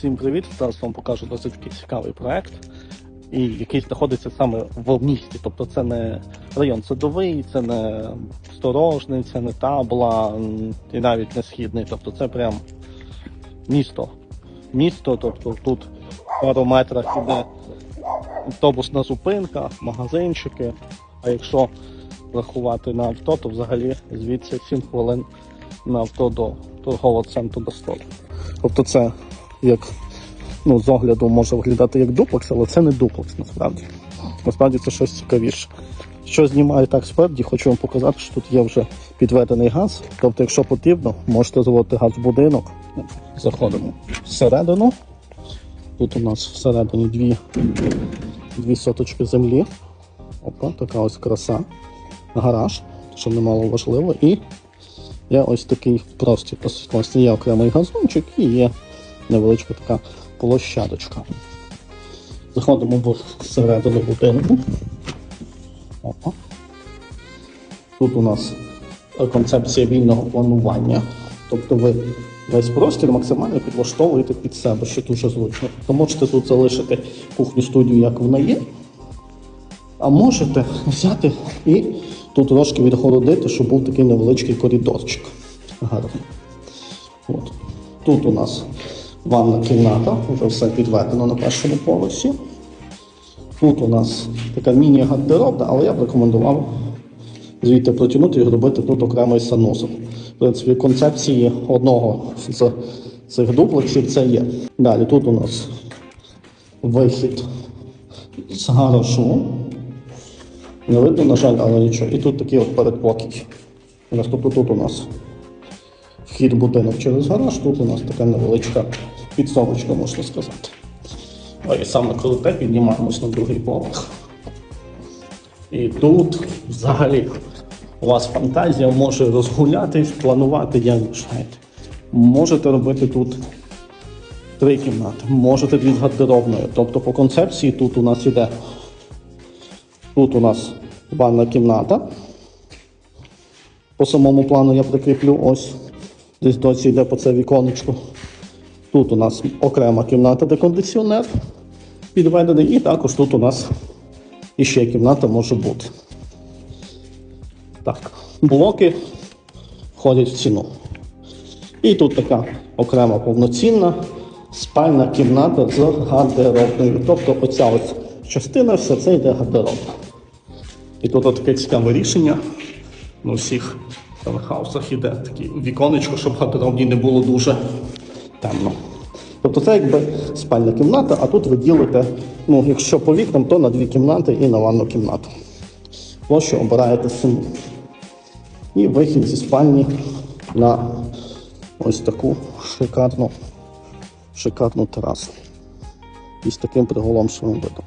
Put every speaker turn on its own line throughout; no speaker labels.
Всім привіт! Зараз вам покажу досить цікавий проект, і який знаходиться саме в місті. Тобто це не район садовий, це не сторожний, це не табла і навіть не східний. Тобто це прям місто. Місто, тобто тут пару метрах іде автобусна зупинка, магазинчики. А якщо рахувати на авто, то взагалі звідси 7 хвилин на авто до торгового центру до столу. Тобто це як ну, з огляду може виглядати як дуплекс, але це не дуплекс насправді. Насправді це щось цікавіше. Що знімаю так справді, хочу вам показати, що тут є вже підведений газ. Тобто, якщо потрібно, можете заводити газ в будинок. Заходимо всередину. Тут у нас всередині дві, дві соточки землі. Опа, така ось краса. Гараж, що немало важливо. І є ось такий простір. Ось є окремий газончик і є невеличка така площадочка. Заходимо в середину будинку. Опа. Тут у нас концепція вільного планування. Тобто ви весь простір максимально підлаштовуєте під себе, що дуже зручно. Тобто можете тут залишити кухню студію, як вона є. А можете взяти і тут трошки відгородити, щоб був такий невеличкий коридорчик. Гарно. От. Тут у нас ванна кімната, вже все підведено на першому поверсі. Тут у нас така міні-гардеробна, але я б рекомендував звідти протягнути і робити тут окремий санузел. В принципі, концепції одного з цих дуплексів це є. Далі тут у нас вихід з гаражу. Не видно, на жаль, але нічого. І тут такий от передпокій. Тобто тут у нас вхід будинок через гараж, тут у нас така невеличка підсовочка, можна сказати. А і саме круте піднімаємось на другий поверх. І тут взагалі у вас фантазія може розгулятись, планувати, як бажаєте. Можете робити тут три кімнати, можете дві з гардеробною. Тобто по концепції тут у нас іде Тут у нас ванна кімната. По самому плану я прикріплю ось. Десь досі йде по це віконечко. Тут у нас окрема кімната, де кондиціонер підведений, і також тут у нас іще кімната може бути. Так, блоки входять в ціну. І тут така окрема повноцінна спальна кімната з гардеробною. Тобто оця ось частина, все це йде гардероб. І тут таке цікаве рішення. На всіх таунхаусах іде таке віконечко, щоб гардеробній не було дуже темно. Тобто це якби спальна кімната, а тут ви ділите, ну, якщо по вікнам, то на дві кімнати і на ванну кімнату. Площу обираєте самі. І вихід зі спальні на ось таку шикарну, шикарну терасу. І з таким приголомшеним видом.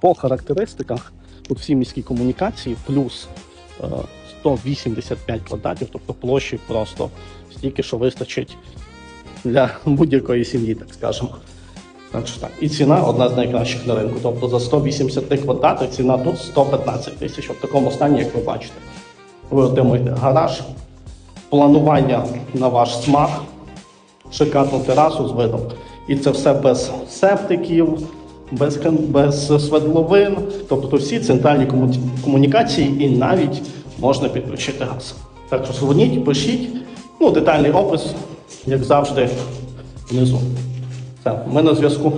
По характеристиках тут всі міські комунікації плюс е, 185 квадратів, тобто площі просто стільки, що вистачить для будь-якої сім'ї, так скажемо. Так що так. І ціна одна з найкращих на ринку. Тобто за 183 квадрати ціна тут 115 тисяч. В такому стані, як ви бачите. Ви отримуєте гараж, планування на ваш смак, шикарну терасу з видом. І це все без септиків, без, без свердловин, тобто всі центральні кому- комунікації і навіть можна підключити газ. Так що дзвоніть, пишіть, ну, детальний опис, як завжди, внизу. Все, ми на зв'язку.